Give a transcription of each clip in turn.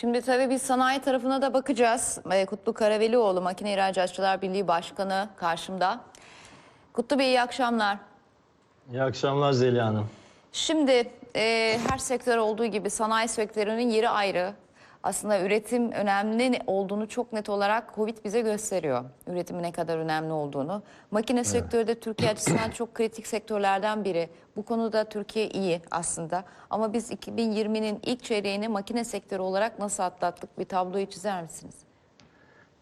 Şimdi tabii biz sanayi tarafına da bakacağız. Ee, Kutlu Karavelioğlu Makine İhracatçılar Birliği Başkanı karşımda. Kutlu Bey iyi akşamlar. İyi akşamlar Zeliha Hanım. Şimdi e, her sektör olduğu gibi sanayi sektörünün yeri ayrı. Aslında üretim önemli ne- olduğunu çok net olarak Covid bize gösteriyor. Üretimin ne kadar önemli olduğunu. Makine sektörü de Türkiye açısından çok kritik sektörlerden biri. Bu konuda Türkiye iyi aslında. Ama biz 2020'nin ilk çeyreğini makine sektörü olarak nasıl atlattık bir tabloyu çizer misiniz?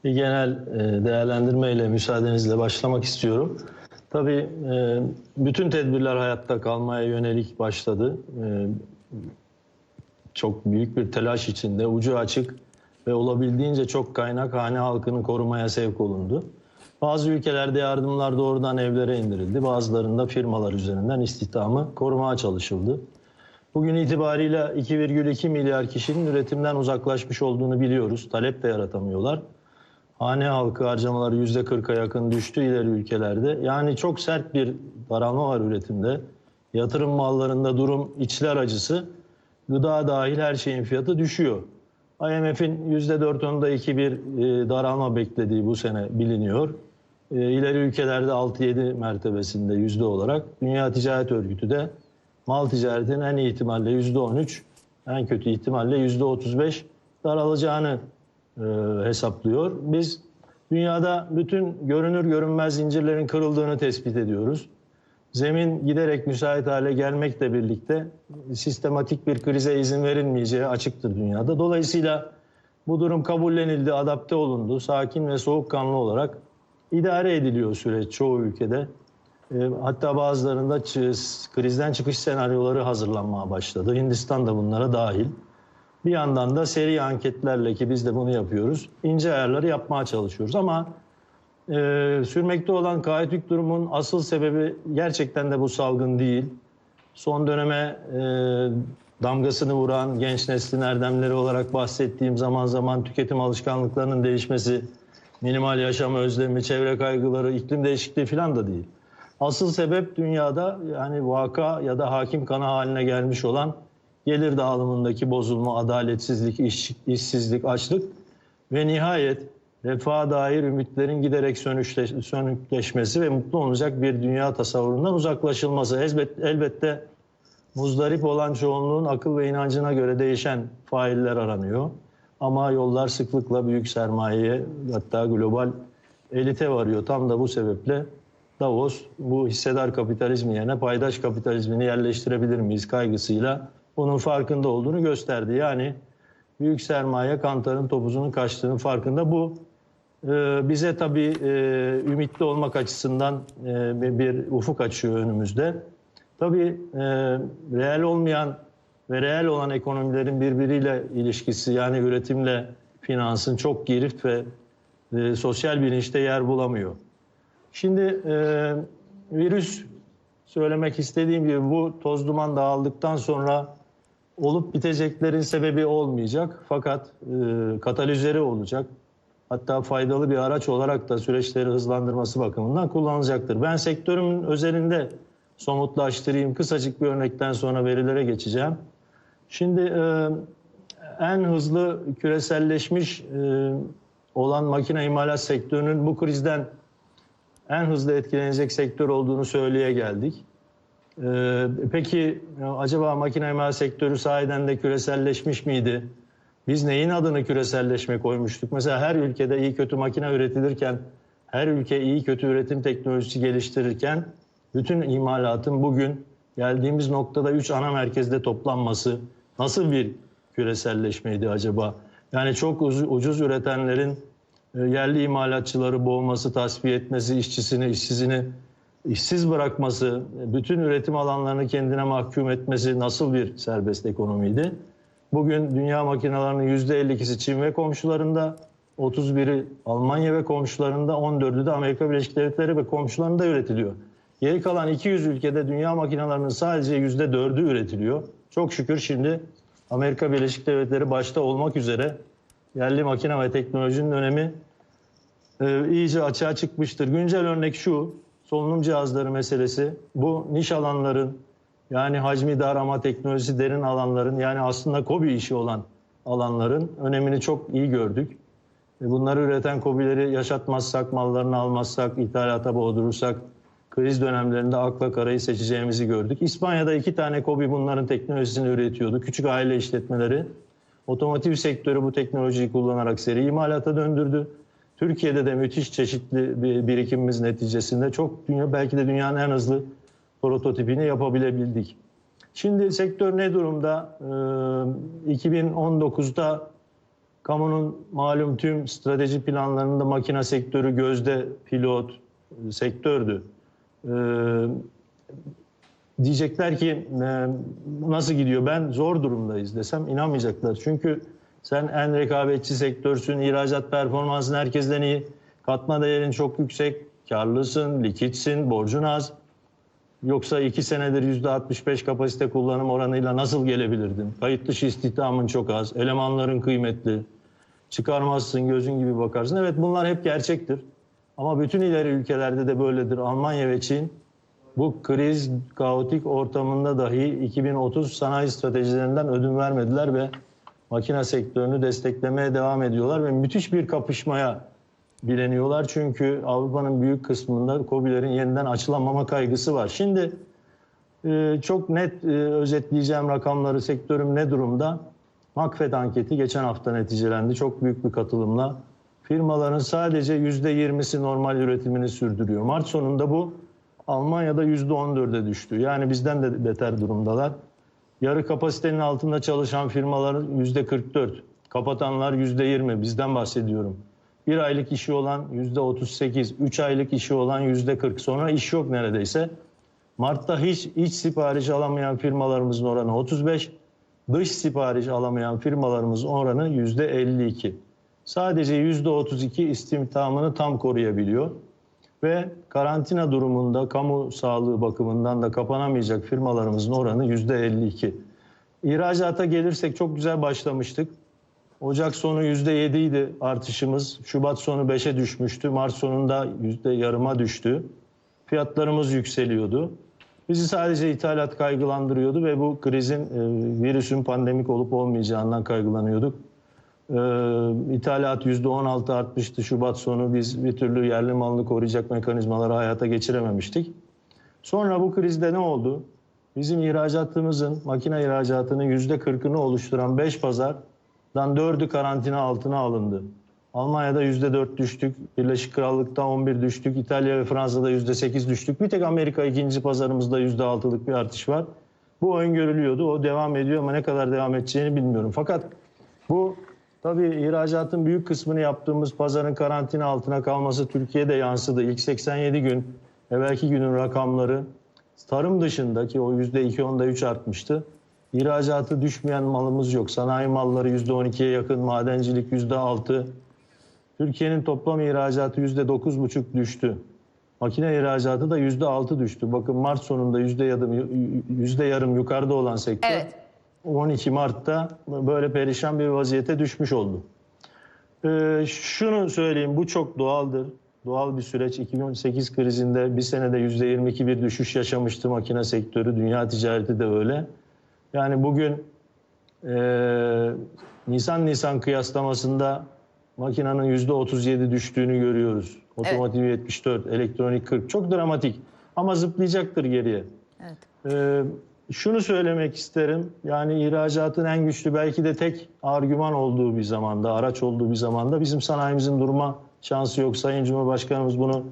Bir genel e, değerlendirmeyle müsaadenizle başlamak istiyorum. Tabii e, bütün tedbirler hayatta kalmaya yönelik başladı. Çok büyük bir telaş içinde ucu açık ve olabildiğince çok kaynak hane halkını korumaya sevk olundu. Bazı ülkelerde yardımlar doğrudan evlere indirildi. Bazılarında firmalar üzerinden istihdamı korumaya çalışıldı. Bugün itibariyle 2,2 milyar kişinin üretimden uzaklaşmış olduğunu biliyoruz. Talep de yaratamıyorlar. Hane halkı harcamaları %40'a yakın düştü ileri ülkelerde. Yani çok sert bir daralma var üretimde. Yatırım mallarında durum içler acısı. Gıda dahil her şeyin fiyatı düşüyor. IMF'in %4.2 bir e, daralma beklediği bu sene biliniyor. E, İleri ülkelerde 6-7 mertebesinde yüzde olarak. Dünya Ticaret Örgütü de mal ticaretinin en iyi ihtimalle %13, en kötü ihtimalle %35 daralacağını e, hesaplıyor. Biz dünyada bütün görünür görünmez zincirlerin kırıldığını tespit ediyoruz. Zemin giderek müsait hale gelmekle birlikte sistematik bir krize izin verilmeyeceği açıktır dünyada. Dolayısıyla bu durum kabullenildi, adapte olundu. Sakin ve soğukkanlı olarak idare ediliyor süreç çoğu ülkede. E, Hatta bazılarında krizden çıkış senaryoları hazırlanmaya başladı. Hindistan da bunlara dahil. Bir yandan da seri anketlerle ki biz de bunu yapıyoruz. ince ayarları yapmaya çalışıyoruz ama e, sürmekte olan kaotik durumun asıl sebebi gerçekten de bu salgın değil. Son döneme e, damgasını vuran genç neslin erdemleri olarak bahsettiğim zaman zaman tüketim alışkanlıklarının değişmesi, minimal yaşam özlemi, çevre kaygıları, iklim değişikliği falan da değil. Asıl sebep dünyada yani vaka ya da hakim kana haline gelmiş olan gelir dağılımındaki bozulma, adaletsizlik, iş, işsizlik, açlık ve nihayet refaha dair ümitlerin giderek sönükleşmesi ve mutlu olacak bir dünya tasavvurundan uzaklaşılması. Elbet, elbette muzdarip olan çoğunluğun akıl ve inancına göre değişen failler aranıyor. Ama yollar sıklıkla büyük sermayeye hatta global elite varıyor. Tam da bu sebeple Davos bu hissedar kapitalizmi yerine paydaş kapitalizmini yerleştirebilir miyiz kaygısıyla bunun farkında olduğunu gösterdi. Yani büyük sermaye kantarın topuzunun kaçtığının farkında. Bu bize tabii e, ümitli olmak açısından e, bir- ufuk açıyor önümüzde. Tabii e, reel olmayan ve reel olan ekonomilerin birbiriyle ilişkisi yani üretimle finansın çok girift ve sosyal bilinçte yer bulamıyor. Şimdi virüs söylemek istediğim gibi bu toz duman dağıldıktan sonra olup biteceklerin sebebi olmayacak. Fakat katalizörü olacak. Hatta faydalı bir araç olarak da süreçleri hızlandırması bakımından kullanılacaktır. Ben sektörümün özelinde somutlaştırayım. Kısacık bir örnekten sonra verilere geçeceğim. Şimdi e, en hızlı küreselleşmiş e, olan makine imalat sektörünün bu krizden en hızlı etkilenecek sektör olduğunu söyleye geldik. Ee, peki e, acaba makine imalat sektörü sahiden de küreselleşmiş miydi? Biz neyin adını küreselleşme koymuştuk? Mesela her ülkede iyi kötü makine üretilirken, her ülke iyi kötü üretim teknolojisi geliştirirken bütün imalatın bugün geldiğimiz noktada üç ana merkezde toplanması nasıl bir küreselleşmeydi acaba? Yani çok uz- ucuz üretenlerin e, yerli imalatçıları boğması, tasfiye etmesi, işçisini, işsizini işsiz bırakması, bütün üretim alanlarını kendine mahkum etmesi nasıl bir serbest ekonomiydi? Bugün dünya makinelerinin %52'si Çin ve komşularında, 31'i Almanya ve komşularında, 14'ü de Amerika Birleşik Devletleri ve komşularında üretiliyor. Geri kalan 200 ülkede dünya makinelerinin sadece %4'ü üretiliyor. Çok şükür şimdi Amerika Birleşik Devletleri başta olmak üzere yerli makine ve teknolojinin önemi e, iyice açığa çıkmıştır. Güncel örnek şu, solunum cihazları meselesi. Bu niş alanların yani hacmi dar ama teknolojisi derin alanların yani aslında kobi işi olan alanların önemini çok iyi gördük. E, Bunları üreten KOBİ'leri yaşatmazsak, mallarını almazsak, ithalata boğdurursak kriz dönemlerinde akla karayı seçeceğimizi gördük. İspanya'da iki tane KOBİ bunların teknolojisini üretiyordu. Küçük aile işletmeleri. Otomotiv sektörü bu teknolojiyi kullanarak seri imalata döndürdü. Türkiye'de de müthiş çeşitli bir birikimimiz neticesinde çok dünya belki de dünyanın en hızlı prototipini yapabilebildik. Şimdi sektör ne durumda? Ee, 2019'da kamunun malum tüm strateji planlarında makine sektörü gözde pilot e, sektördü. Ee, diyecekler ki e, nasıl gidiyor ben zor durumdayız desem inanmayacaklar. Çünkü sen en rekabetçi sektörsün, ihracat performansın herkesten iyi, katma değerin çok yüksek, karlısın, likitsin, borcun az. Yoksa iki senedir yüzde 65 kapasite kullanım oranıyla nasıl gelebilirdin? Kayıt dışı istihdamın çok az, elemanların kıymetli, çıkarmazsın, gözün gibi bakarsın. Evet bunlar hep gerçektir. Ama bütün ileri ülkelerde de böyledir. Almanya ve Çin bu kriz, kaotik ortamında dahi 2030 sanayi stratejilerinden ödün vermediler ve makine sektörünü desteklemeye devam ediyorlar ve müthiş bir kapışmaya bileniyorlar. Çünkü Avrupa'nın büyük kısmında KOBİ'lerin yeniden açılamama kaygısı var. Şimdi e, çok net e, özetleyeceğim rakamları sektörüm ne durumda? Makfed anketi geçen hafta neticelendi. Çok büyük bir katılımla. Firmaların sadece %20'si normal üretimini sürdürüyor. Mart sonunda bu Almanya'da %14'e düştü. Yani bizden de beter durumdalar. Yarı kapasitenin altında çalışan firmaların %44, kapatanlar %20 bizden bahsediyorum. Bir aylık işi olan %38, 3 aylık işi olan %40. Sonra iş yok neredeyse. Mart'ta hiç iç sipariş alamayan firmalarımızın oranı 35, dış sipariş alamayan firmalarımızın oranı %52. Sadece %32 istihdamını tam koruyabiliyor ve karantina durumunda kamu sağlığı bakımından da kapanamayacak firmalarımızın oranı %52. İhracata gelirsek çok güzel başlamıştık. Ocak sonu %7 idi artışımız. Şubat sonu 5'e düşmüştü. Mart sonunda yüzde yarıma düştü. Fiyatlarımız yükseliyordu. Bizi sadece ithalat kaygılandırıyordu ve bu krizin e, virüsün pandemik olup olmayacağından kaygılanıyorduk. E, ithalat %16 artmıştı Şubat sonu. Biz bir türlü yerli malını koruyacak mekanizmaları hayata geçirememiştik. Sonra bu krizde ne oldu? Bizim ihracatımızın, makine ihracatının %40'ını oluşturan 5 pazardan 4'ü karantina altına alındı. Almanya'da %4 düştük, Birleşik Krallık'ta 11 düştük, İtalya ve Fransa'da %8 düştük. Bir tek Amerika ikinci pazarımızda %6'lık bir artış var. Bu öngörülüyordu, o devam ediyor ama ne kadar devam edeceğini bilmiyorum. Fakat bu tabii ihracatın büyük kısmını yaptığımız pazarın karantina altına kalması Türkiye'de yansıdı. İlk 87 gün, evvelki günün rakamları tarım dışındaki o %2, onda 3 artmıştı. İhracatı düşmeyen malımız yok. Sanayi malları %12'ye yakın, madencilik %6. Türkiye'nin toplam ihracatı %9,5 düştü. Makine ihracatı da %6 düştü. Bakın Mart sonunda yüzde yarım, yüzde yarım yukarıda olan sektör Evet. 12 Mart'ta böyle perişan bir vaziyete düşmüş oldu. Ee, şunu söyleyeyim bu çok doğaldır. Doğal bir süreç. 2008 krizinde bir senede %22 bir düşüş yaşamıştı makine sektörü. Dünya ticareti de öyle. Yani bugün e, Nisan-Nisan kıyaslamasında makinenin %37 düştüğünü görüyoruz. Otomotiv 74, elektronik 40. Çok dramatik ama zıplayacaktır geriye. Evet. Ee, şunu söylemek isterim. Yani ihracatın en güçlü belki de tek argüman olduğu bir zamanda, araç olduğu bir zamanda bizim sanayimizin durma şansı yok. Sayın Cumhurbaşkanımız bunu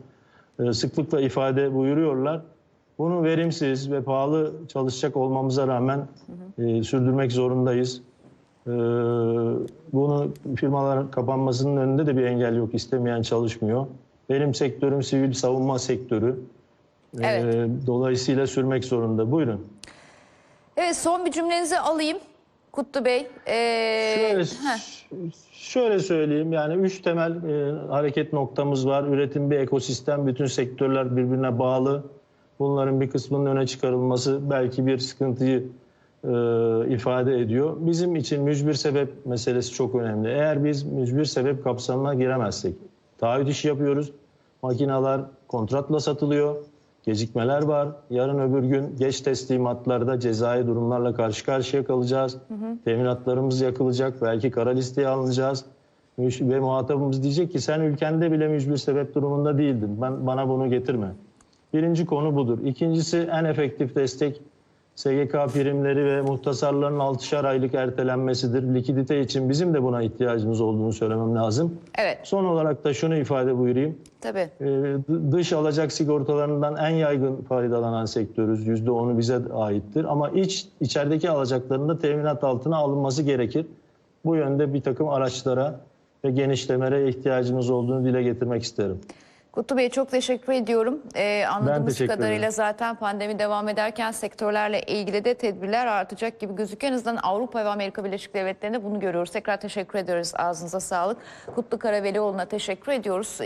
e, sıklıkla ifade buyuruyorlar. Bunu verimsiz ve pahalı çalışacak olmamıza rağmen e, sürdürmek zorundayız. E, bunu firmaların kapanmasının önünde de bir engel yok. İstemeyen çalışmıyor. Benim sektörüm sivil savunma sektörü. E, Evet. dolayısıyla sürmek zorunda. Buyurun. Evet son bir cümlenizi alayım Kutlu Bey. Ee, Şöyle, şöyle söyleyeyim yani üç temel e, hareket noktamız var. Üretim bir ekosistem, bütün sektörler birbirine bağlı. Bunların bir kısmının öne çıkarılması belki bir sıkıntıyı e, ifade ediyor. Bizim için mücbir sebep meselesi çok önemli. Eğer biz mücbir sebep kapsamına giremezsek, taahhüt işi yapıyoruz, makineler kontratla satılıyor. gecikmeler var. Yarın öbür gün geç teslimatlarda cezai durumlarla karşı karşıya kalacağız. Teminatlarımız yakılacak. Belki kara listeye alınacağız. Ve muhatabımız diyecek ki sen ülkende bile mücbir sebep durumunda değildin. Ben, bana bunu getirme. Birinci konu budur. İkincisi en efektif destek SGK primleri ve muhtasarların 6'şar aylık ertelenmesidir. Likidite için bizim de buna ihtiyacımız olduğunu söylemem lazım. Evet, Son olarak da şunu ifade buyurayım. tabii. Ee, Dış alacak sigortalarından en yaygın faydalanan sektörüz. %10'u bize aittir. Ama iç içerideki alacakların da teminat altına alınması gerekir. Bu yönde bir takım araçlara ve genişlemelere ihtiyacımız olduğunu dile getirmek isterim. Kutlu Bey çok teşekkür ediyorum. Ee, anladığımız teşekkür kadarıyla ederim. zaten pandemi devam ederken sektörlerle ilgili de tedbirler artacak gibi gözüküyor. En azından Avrupa ve Amerika Birleşik Devletleri'nde bunu görüyoruz. Tekrar teşekkür ediyoruz. Ağzınıza sağlık. Kutlu Karavelioğlu'na teşekkür ediyoruz.